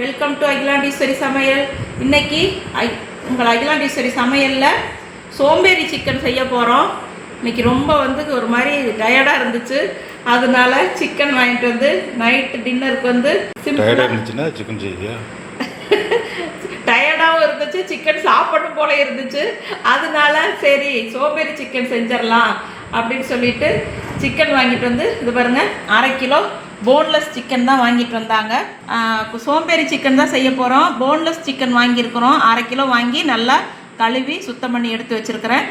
Welcome to Akilandeswari சமையல். இன்னைக்கு ஐ உங்கள் அகிலாண்டீஸ்வரி சமையலில் சோம்பேறி சிக்கன் செய்ய போகிறோம் இன்னைக்கு ரொம்ப வந்து ஒரு மாதிரி டயர்டாக இருந்துச்சு. அதனால சிக்கன் வாங்கிட்டு வந்து நைட்டு டின்னருக்கு வந்து டயர்டாக இருந்துச்சுன்னா சிக்கன் செய்வியா டயர்டாகவும் இருந்துச்சு சிக்கன் சாப்பிடணும் போல இருந்துச்சு. அதனால சரி சோம்பேறி சிக்கன் செஞ்சிடலாம் அப்படின்னு சொல்லிட்டு சிக்கன் வாங்கிட்டு வந்து இது பாருங்க அரை கிலோ போன்லெஸ் சிக்கன் தான் வாங்கிட்டு வந்தாங்க. சோம்பேறி சிக்கன் தான் செய்ய போகிறோம் போன்லெஸ் சிக்கன் வாங்கியிருக்கிறோம். அரை கிலோ வாங்கி நல்லா கழுவி சுத்தம் பண்ணி எடுத்து வச்சிருக்கிறேன்.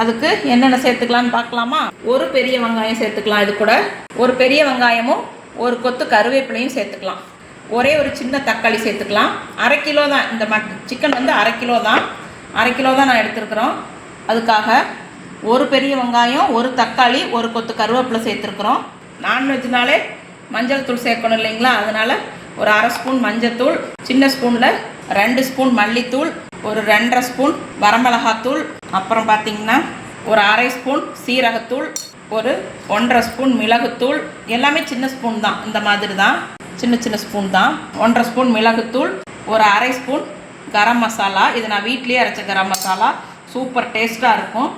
அதுக்கு என்னென்ன சேர்த்துக்கலாம்னு பார்க்கலாமா? ஒரு பெரிய வெங்காயம் சேர்த்துக்கலாம் இது கூட. ஒரு பெரிய வெங்காயமும் ஒரு கொத்து கருவேப்பிலையும் சேர்த்துக்கலாம். ஒரே ஒரு சின்ன தக்காளி சேர்த்துக்கலாம். அரை கிலோ தான் இந்த மட் சிக்கன் வந்து அரை கிலோ தான். அரை கிலோ தான் நான் எடுத்துருக்குறோம். அதுக்காக ஒரு பெரிய வெங்காயம் ஒரு தக்காளி ஒரு கொத்து கருவேப்பிலை சேர்த்துருக்குறோம். நான்வெஜ்னாலே மஞ்சள் தூள் சேர்க்கணும் இல்லைங்களா? அதனால் ஒரு அரை ஸ்பூன் மஞ்சத்தூள் சின்ன ஸ்பூனில் ரெண்டு ஸ்பூன் மல்லித்தூள் ஒரு ரெண்டரை ஸ்பூன் வரமிளகாத்தூள் அப்புறம் பார்த்தீங்கன்னா ஒரு அரை ஸ்பூன் சீரகத்தூள் ஒரு ஒன்றரை ஸ்பூன் மிளகுத்தூள் எல்லாமே சின்ன ஸ்பூன் தான் இந்த மாதிரி தான் சின்ன சின்ன ஸ்பூன் தான். ஒன்றரை ஸ்பூன் மிளகுத்தூள் ஒரு அரை ஸ்பூன் கரம் மசாலா இது நான் வீட்லேயே அரைச்ச கரம் மசாலா சூப்பர் டேஸ்ட்டாக இருக்கும்.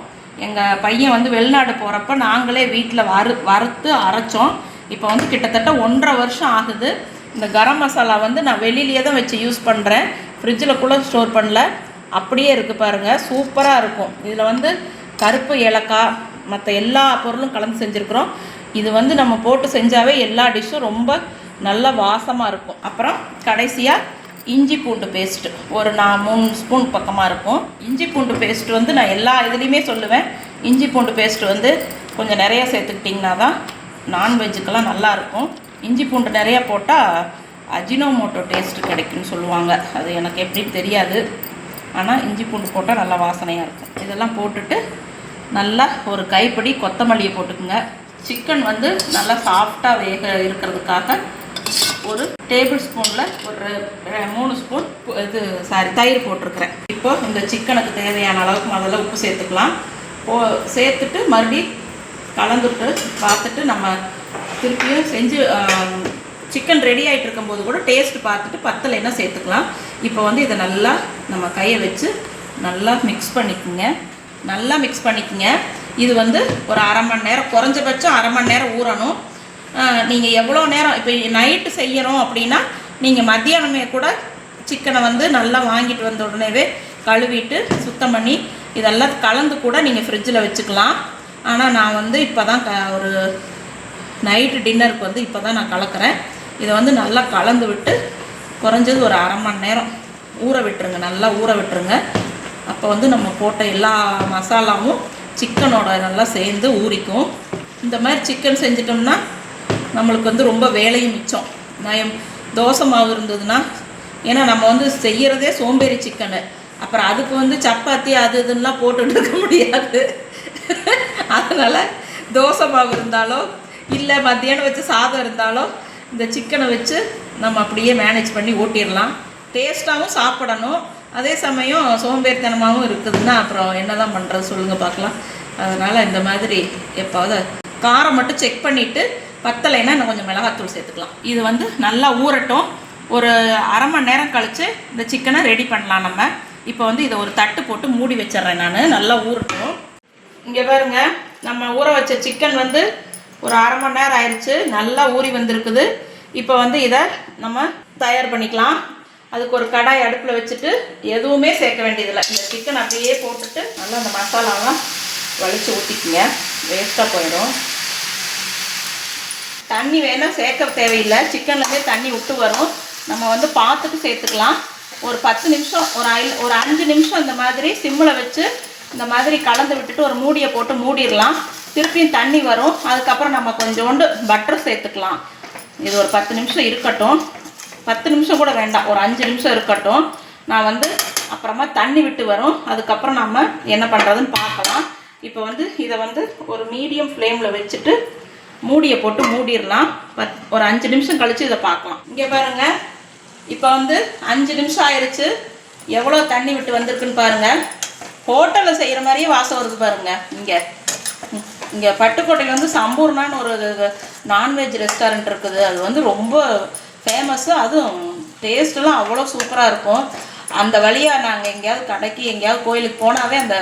எங்கள் பையன் வந்து வெளிநாடு போகிறப்ப நாங்களே வீட்டில் வறு வறுத்து அரைச்சோம். இப்போ வந்து கிட்டத்தட்ட ஒன்றரை வருஷம் ஆகுது. இந்த கரம் மசாலா வந்து நான் வெளியிலேயே தான் வச்சு யூஸ் பண்ணுறேன் ஃப்ரிட்ஜில் கூட ஸ்டோர் பண்ணல. அப்படியே இருக்குது பாருங்கள் சூப்பராக இருக்கும். இதில் வந்து கருப்பு ஏலக்காய் மற்ற எல்லா பொருளும் கலந்து செஞ்சுருக்குறோம். இது வந்து நம்ம போட்டு செஞ்சாவே எல்லா டிஷ்ஷும் ரொம்ப நல்ல வாசமாக இருக்கும். அப்புறம் கடைசியாக இஞ்சி பூண்டு பேஸ்ட்டு ஒரு நான் மூணு ஸ்பூன் பக்கமாக இருக்கும். இஞ்சி பூண்டு பேஸ்ட்டு வந்து நான் எல்லா இதுலேயுமே சொல்லுவேன். இஞ்சி பூண்டு பேஸ்ட்டு வந்து கொஞ்சம் நிறைய சேர்த்துக்கிட்டிங்கன்னா தான் நான்வெஜ்ஜுக்கெல்லாம் நல்லாயிருக்கும். இஞ்சி பூண்டு நிறையா போட்டால் அஜினோமோட்டோ டேஸ்ட்டு கிடைக்கும்னு சொல்லுவாங்க. அது எனக்கு எப்படின்னு தெரியாது. ஆனால் இஞ்சி பூண்டு போட்டால் நல்லா வாசனையாக இருக்கும். இதெல்லாம் போட்டுட்டு நல்லா ஒரு கைப்பிடி கொத்தமல்லியை போட்டுக்குங்க. சிக்கன் வந்து நல்லா சாஃப்டாக வேக இருக்கிறதுக்காக ஒரு டேபிள் ஸ்பூனில் ஒரு மூணு ஸ்பூன் இது சாரி தயிர் போட்டிருக்கிறேன். இப்போது இந்த சிக்கனுக்கு தேவையான அளவுக்கு முதல்ல உப்பு சேர்த்துக்கலாம். போ சேர்த்துட்டு மறுபடியும் கலந்துட்டு பார்த்துட்டு நம்ம திருப்பியும் செஞ்சு சிக்கன் ரெடி ஆகிட்டு இருக்கும்போது கூட டேஸ்ட் பார்த்துட்டு பத்தலைன்னா சேர்த்துக்கலாம். இப்போ வந்து இதை நல்லா நம்ம கையை வச்சு நல்லா மிக்ஸ் பண்ணிக்கோங்க. நல்லா மிக்ஸ் பண்ணிக்கோங்க. இது வந்து ஒரு அரை மணி நேரம் குறைஞ்சபட்சம் அரை மணி நேரம் ஊறணும். நீங்கள் எவ்வளோ நேரம் இப்போ நைட்டு செய்யறோம் அப்படின்னா நீங்கள் மத்தியானமே கூட சிக்கனை வந்து நல்லா வாங்கிட்டு வந்த உடனேவே கழுவிட்டு சுத்தம் பண்ணி இதெல்லாம் கலந்து கூட நீங்கள் ஃப்ரிட்ஜில் வச்சுக்கலாம். ஆனால் நான் வந்து இப்போ தான் க ஒரு நைட்டு டின்னருக்கு வந்து இப்போ தான் நான் கலக்கிறேன். இதை வந்து நல்லா கலந்து விட்டு குறைஞ்சது ஒரு அரை மணி நேரம் ஊற விட்டுருங்க. நல்லா ஊற விட்டுருங்க. அப்போ வந்து நம்ம போட்ட எல்லா மசாலாவும் சிக்கனோட நல்லா சேர்ந்து ஊறிக்கும். இந்த மாதிரி சிக்கன் செஞ்சிட்டோம்னா நம்மளுக்கு வந்து ரொம்ப வேலையும் மிச்சம். நயம் தோசை மாவு இருந்ததுன்னா ஏன்னா நம்ம வந்து செய்கிறதே சோம்பேறி சிக்கனு அப்புறம் அதுக்கு வந்து சப்பாத்தி அது இதுன்னெலாம் போட்டுட்டு இருக்க முடியாது. அதனால் தோசை மாவு இருந்தாலோ இல்லை மத்தியானம் வச்சு சாதம் இருந்தாலோ இந்த சிக்கனை வச்சு நம்ம அப்படியே மேனேஜ் பண்ணி ஓட்டிடலாம். டேஸ்ட்டாகவும் சாப்பிடணும். அதே சமயம் சோம்பேறித்தனமாகவும் இருக்குதுன்னா அப்புறம் என்ன தான் பண்ணுறது சொல்லுங்கள் பார்க்கலாம். அதனால் இந்த மாதிரி எப்போவது காரம் மட்டும் செக் பண்ணிவிட்டு பத்தலைன்னா இன்னும் கொஞ்சம் மிளகாத்தூள் சேர்த்துக்கலாம். இது வந்து நல்லா ஊறட்டும். ஒரு அரை மணி நேரம் கழித்து இந்த சிக்கனை ரெடி பண்ணலாம் நம்ம. இப்போ வந்து இதை ஒரு தட்டு போட்டு மூடி வச்சிடுறேன் நான். நல்லா ஊறட்டும். இங்கே பாருங்க நம்ம ஊற வச்ச சிக்கன் வந்து ஒரு அரை மணி நேரம் ஆயிடுச்சு நல்லா ஊறி வந்திருக்குது. இப்போ வந்து இதை நம்ம தயார் பண்ணிக்கலாம். அதுக்கு ஒரு கடாய் அடுப்பில் வச்சுட்டு எதுவுமே சேர்க்க வேண்டியதில்லை. இந்த சிக்கன் அப்படியே போட்டுட்டு நல்லா அந்த மசாலாலாம் வலிச்சு ஊற்றிக்குங்க வேஸ்ட்டாக போயிடும். தண்ணி வேணால் சேர்க்க தேவையில்லை. சிக்கன்லேருந்தே தண்ணி விட்டு வரும். நம்ம வந்து பார்த்துட்டு சேர்த்துக்கலாம். ஒரு பத்து நிமிஷம் ஒரு ஐ ஒரு அஞ்சு நிமிஷம் இந்த மாதிரி சிம்மில் வச்சு இந்த மாதிரி கலந்து விட்டுட்டு ஒரு மூடியை போட்டு மூடிடலாம். திருப்பியும் தண்ணி வரும். அதுக்கப்புறம் நம்ம கொஞ்சோண்டு பட்டர் சேர்த்துக்கலாம். இது ஒரு பத்து நிமிஷம் இருக்கட்டும். பத்து நிமிஷம் கூட வேண்டாம். ஒரு அஞ்சு நிமிஷம் இருக்கட்டும். நான் வந்து அப்புறமா தண்ணி விட்டு வரும். அதுக்கப்புறம் நம்ம என்ன பண்ணுறதுன்னு பார்க்கலாம். இப்போ வந்து இதை வந்து ஒரு மீடியம் ஃப்ளேமில் வச்சுட்டு மூடியை போட்டு மூடிடலாம். பத் ஒரு அஞ்சு நிமிஷம் கழித்து இதை பார்க்கலாம். இங்கே பாருங்கள் இப்போ வந்து அஞ்சு நிமிஷம் ஆயிடுச்சு எவ்வளோ தண்ணி விட்டு வந்திருக்குன்னு பாருங்கள் ஹோட்டலில் செய்கிற மாதிரியே வாசம் வருது பாருங்க. இங்கே. இங்கே பட்டுக்கோட்டையில் வந்து சம்பூர்ணான்னு ஒரு நான்வெஜ் ரெஸ்டாரண்ட் இருக்குது. அது வந்து ரொம்ப ஃபேமஸ்ஸு அதுவும் டேஸ்ட்டெல்லாம் அவ்வளோ சூப்பராக இருக்கும். அந்த வழியாக நாங்கள் எங்கேயாவது கடைக்கு எங்கேயாவது கோயிலுக்கு போனாவே அந்த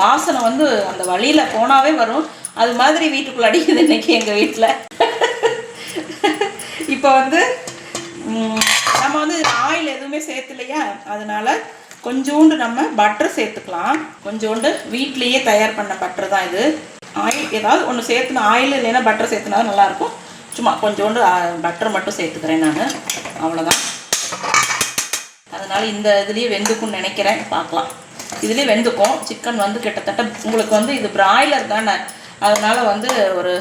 வாசனை வந்து அந்த வழியில் போனாவே வரும். அது மாதிரி வீட்டுக்குள்ள அடிக்குது இன்னைக்கு எங்கள் வீட்டில் இப்போ வந்து நம்ம வந்து ஆயில் எதுவுமே சேர்த்துலையா அதனால கொஞ்சோண்டு நம்ம பட்டர் சேர்த்துக்கலாம். கொஞ்சோண்டு வீட்லேயே தயார் பண்ண பட்டர் தான் இது. ஆயில் ஏதாவது ஒன்று சேர்த்துனா ஆயில் இல்லைன்னா பட்டர் சேர்த்துனா நல்லாயிருக்கும். சும்மா கொஞ்சோண்டு பட்டர் மட்டும் சேர்த்துக்கிறேன் நான். அவ்வளோதான் அதனால் இந்த இதுலேயே வெந்துக்கும்னு நினைக்கிறேன். பார்க்கலாம். இதுலேயே வெந்துக்கும். சிக்கன் வந்து கிட்டத்தட்ட உங்களுக்கு வந்து இது பிராய்லர் தானே. அதனால் வந்து ஒரு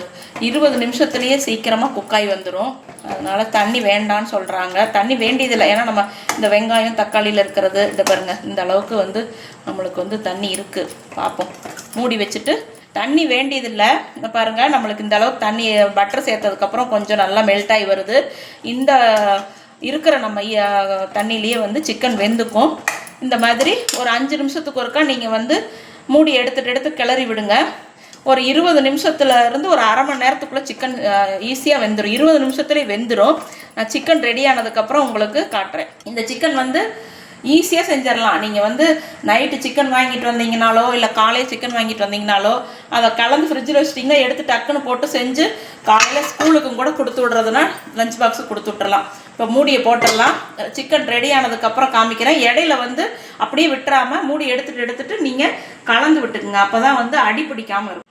இருபது நிமிஷத்துலேயே சீக்கிரமாக குக்காய் வந்துடும் அதனால தண்ணி வேண்டான்னு சொல்கிறாங்க தண்ணி வேண்டியதில்லை. ஏன்னா நம்ம இந்த வெங்காயம் தக்காளியில் இருக்கிறது இந்த பாருங்கள் இந்த அளவுக்கு வந்து நம்மளுக்கு வந்து தண்ணி இருக்குது பார்ப்போம் மூடி வச்சுட்டு தண்ணி வேண்டியதில்லை. இந்த பாருங்கள் நம்மளுக்கு இந்த அளவுக்கு தண்ணி பட்டர் சேர்த்ததுக்கப்புறம் கொஞ்சம் நல்லா மெல்ட் ஆகி வருது. இந்த இருக்கிற நம்ம தண்ணியிலேயே வந்து சிக்கன் வெந்துக்கும். இந்த மாதிரி ஒரு அஞ்சு நிமிஷத்துக்கு ஒருக்கா நீங்கள் வந்து மூடி எடுத்துட்டு எடுத்து கிளறி விடுங்க. ஒரு இருபது நிமிஷத்துல இருந்து ஒரு அரை மணி நேரத்துக்குள்ளே சிக்கன் ஈஸியாக வெந்துடும் இருபது நிமிஷத்துலேயே வெந்துடும் நான் சிக்கன் ரெடி ஆனதுக்கப்புறம் உங்களுக்கு காட்டுறேன். இந்த சிக்கன் வந்து ஈஸியாக செஞ்சிடலாம். நீங்கள் வந்து நைட்டு சிக்கன் வாங்கிட்டு வந்தீங்கனாலோ இல்லை காலையில் சிக்கன் வாங்கிட்டு வந்தீங்கனாலோ அதை கலந்து ஃப்ரிட்ஜில் வச்சிட்டிங்கன்னா எடுத்து டக்குன்னு போட்டு செஞ்சு காலையில் ஸ்கூலுக்கும் கூட கொடுத்து விட்றதுனா லஞ்ச் பாக்ஸுக்கு கொடுத்து விட்றலாம் இப்போ மூடியை போட்டுடலாம். சிக்கன் ரெடி ஆனதுக்கப்புறம் காமிக்கிறேன். இடையில வந்து அப்படியே விட்டுறாமல் மூடி எடுத்துட்டு எடுத்துகிட்டு நீங்கள் கலந்து விட்டுக்குங்க. அப்போ தான் வந்து அடி பிடிக்காமல் இருக்கும்.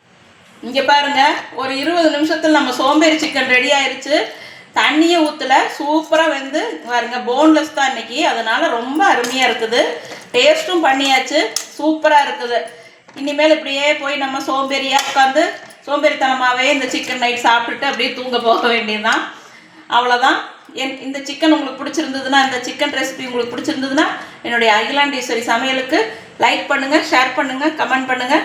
இங்கே பாருங்கள் ஒரு இருபது நிமிஷத்தில் நம்ம சோம்பேறி சிக்கன் ரெடி ஆயிடுச்சு தண்ணியை ஊற்றல சூப்பராக வந்து பாருங்க போன்லெஸ் தான் இன்றைக்கி அதனால் ரொம்ப அருமையாக இருக்குது. டேஸ்ட்டும் பண்ணியாச்சு. சூப்பராக இருக்குது. இனிமேல் இப்படியே போய் நம்ம சோம்பேறியாக உட்காந்து சோம்பேறித்தனமாகவே இந்த சிக்கன் நைட் சாப்பிட்டுட்டு அப்படியே தூங்க போக வேண்டியதுதான். அவ்வளோதான் என் இந்த சிக்கன் உங்களுக்கு பிடிச்சிருந்ததுன்னா இந்த சிக்கன் ரெசிபி உங்களுக்கு பிடிச்சிருந்ததுன்னா என்னுடைய அகிலாண்டீஸ்வரி சமையலுக்கு லைக் பண்ணுங்கள் ஷேர் பண்ணுங்கள் கமெண்ட் பண்ணுங்கள்